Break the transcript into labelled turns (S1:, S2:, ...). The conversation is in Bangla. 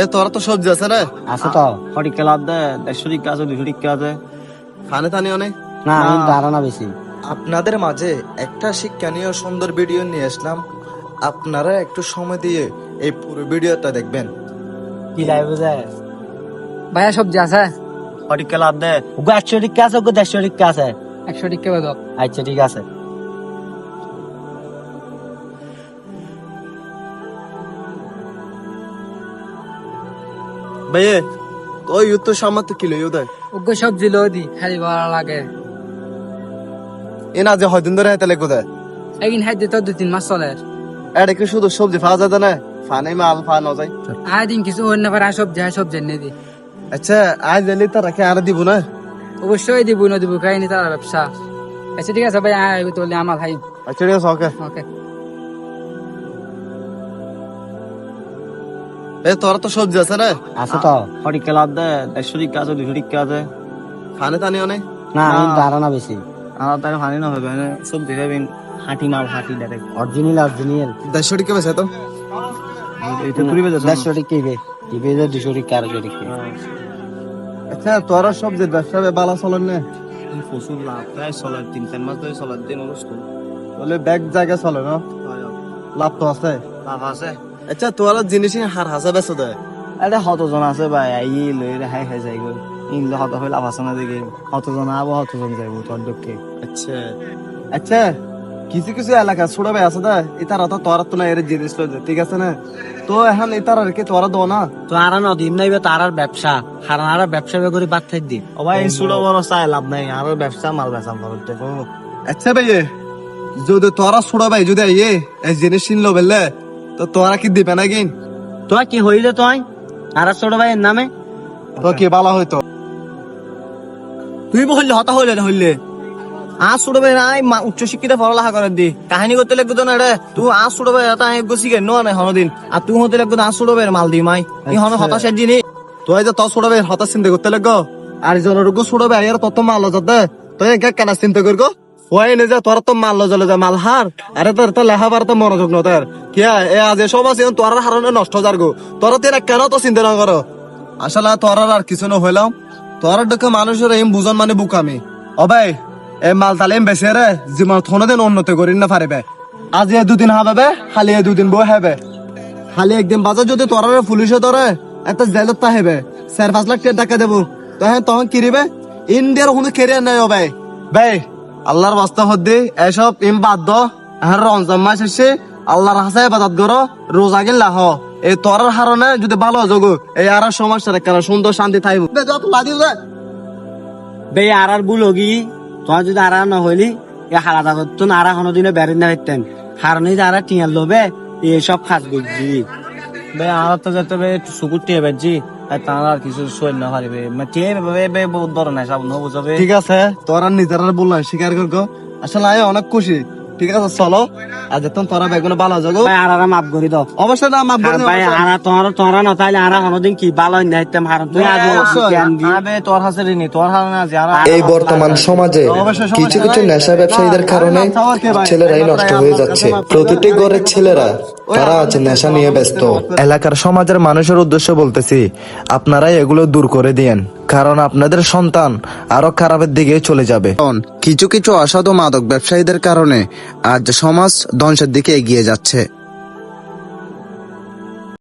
S1: এ তোরা তো সবজি আছে রে।
S2: আছে তো। ফটিক কেলা দে দেড়শো টিকা আছে দুশো টিকা আছে।
S1: খানে অনেক
S2: না আমি দাঁড়া না বেশি।
S3: আপনাদের মাঝে একটা শিক্ষণীয় সুন্দর ভিডিও নিয়ে আসলাম। আপনারা একটু সময় দিয়ে এই পুরো ভিডিওটা দেখবেন।
S2: কি লাগবে
S4: ভাইয়া সবজি আছে?
S2: ফটিক কেলা দে। ওগো একশো টিকা আছে ওগো দেড়শো টিকা আছে।
S4: একশো টিকা বেদ
S2: আচ্ছা ঠিক আছে।
S1: ভাইয়ে ওই তো সামার তো কিলো ইউদায়
S4: ওগো সবজি লো দি খালি ভালো লাগে।
S1: এ না যে হয়দিন ধরে হেতে লেগে দেয়।
S4: একদিন হাই দিত দুই তিন মাস চলে।
S1: এটা কি শুধু সবজি পাওয়া যায় না ফানে মাল ফান যায়
S4: আয় দিন কিছু অন্য পারে সবজি হয় সবজি এনে দি।
S1: আচ্ছা আজ এলি তারা কি আর দিব না?
S4: অবশ্যই দিব না দিব খাইনি তার ব্যবসা। আচ্ছা ঠিক আছে ভাই আয় তোলে আমার ভাই।
S1: আচ্ছা ঠিক আছে ওকে।
S4: ওকে।
S1: এ তোরা তো সবজি আছে রে।
S2: আছে তো। ফটিক কেলা দে দেড়শো টিকা আছে দুশো টিকা আছে।
S1: খানে টানি অনেক?
S2: না আমি দাঁড়া না বেশি। আমার তাই ফানি না হবে সবজি খাবেন হাঁটি মাল হাঁটি ডাইরেক্ট অরিজিনাল অরিজিনাল
S1: দেড়শো টিকা বেছে তো।
S2: এটা কুড়ি বেজে দেড়শো টিকা ইবে ইবে যে দুশো টিকা আড়াইশো টিকা
S1: আচ্ছা তোরা সবজির ব্যবসা বালা চলেন না।
S2: প্রচুর লাভ প্রায় চলে তিন চার মাস ধরে চলার দিন অনুষ্ঠান
S1: বলে ব্যাগ জায়গা চলে না? লাভ তো আছে।
S2: লাভ আছে।
S1: আচ্ছা তোরা জিনিস হার হাসা বেছো দেয়
S2: আরে কতজন আছে ভাই আই লই হাই হাই যাই গো ইনলে হত লাভ আছে না দেখি কতজন আবো কতজন যাইব তোর দক্ষে
S1: আচ্ছা। আচ্ছা কিছু কিছু এলাকা ছোট ভাই আছে দা ইতারা তো তোরা তো না এর জিনিস লইছে ঠিক আছে না? তো এখন ইতারা কি তোরা দো না।
S2: তো আর না দিম নাইবে তার আর ব্যবসা। কারণ আর ব্যবসা করে বাদ থাক দি ও ভাই ছোট বড় চাই লাভ নাই আর ব্যবসা মাল করো দেখো
S1: আচ্ছা ভাই যদি তোরা ছোট ভাই যদি এই জিনিস কিনলো বললে তো তোরা কি দিবে না কিন
S2: তোরা কি হইলে তুই? আর ছোট ভাইয়ের নামে?
S1: তো কি ভালো হইতো?
S2: তুই বললে হতা হইলে হইলে? আজ ছোট ভাই নাই উচ্চ শিক্ষিত পড়ালেখা করে দি। কাহিনী করতে লাগতো না রে? তুই আজ ছোট ভাই এটা আমি গুছি গে নো হনদিন। আর তুই হতে লাগতো আজ ছোট ভাইয়ের মাল দি মাই। তুই হন হতাশার জিনিস
S1: তুই যে তোর ছোট ভাই হঠাৎ চিন্তা করতে লাগো আর জনরোগ্য ছোট ভাই আর তত মাল যাতে তুই একা কেন চিন্তা করগো। ওই নে যে, তোর তো মাল জলে যা মাল হার। আরে তোর তো লেখা বার তো মনোযোগ ন তোর। কিয়া, এ আজ সব আছে তোর হারনে নষ্ট যার গো। তোর তেরা কেন তো চিন্তা না করো। আসলে তোর আর কিছু না হইলাম। তোর দেখে মানুষের এম বুঝন মানে বুকামি। ভাই এ মাল তালে এম বেছে রে জীবন থনে দিন উন্নতি করি না পারিবে। আজ এ দুদিন হাবাবে, খালি এ দুদিন বই হবে। খালি একদিন বাজার যদি তোর পুলিশে ধরে একটা জেলত তাহেবে চার পাঁচ লাখ টাকা দেবো। তখন তখন কিরিবে। ইন্ডিয়ার কোনো কেরিয়ার নাই ভাই ভাই আল্লাহর বাস্তা হদ্দি এসব ইম বাদ দ। রমজান মাস এসে আল্লাহর হাসায় বাদাত করো রোজা গেলা হ। এই তোরার হারনে যদি ভালো যোগ এই আর সমস্যা কেন সুন্দর শান্তি যায়
S2: বে আর আর বুল হগি। তোমার যদি আর না হইলি এ হারাদা করতো না আর কোনো দিনে বেরেন না হইতেন। হারনি যে আর টিয়ার লোবে এসব খাস বুঝছি। বে আর তো যেতে বে সুকুর টিয়ে বেজি। তার আর কিছু বড় না যাবে
S1: ঠিক আছে, তোরা নিজের বললাম, স্বীকার করব আসলে অনেক খুশি। ঠিক আছে চলো। আজ তখন তোরা বেগুনে ভালো যাব
S2: ভাই আর আর মাফ করি দাও।
S1: অবশ্যই না মাফ করে দিও,
S2: ভাই। আর তোমার তোমার না তাইলে আর কোনোদিন কি ভালো না হইতাম হারন তুই আজ জ্ঞান দি আবে তোর হাসে নি তোর হাসে না যে আর
S5: এই বর্তমান সমাজে কিছু কিছু নেশা ব্যবসায়ীদের কারণে ছেলেরাই নষ্ট হয়ে যাচ্ছে। প্রতিটি ঘরের ছেলেরা তারা আজ নেশা নিয়ে ব্যস্ত। এলাকার সমাজের মানুষের উদ্দেশ্য বলতেছি আপনারাই এগুলো দূর করে দিয়েন। কারণ আপনাদের সন্তান আরও খারাপের দিকে চলে যাবে।
S3: কিছু কিছু অসাধু মাদক ব্যবসায়ীদের কারণে আজ সমাজ ধ্বংসের দিকে এগিয়ে যাচ্ছে।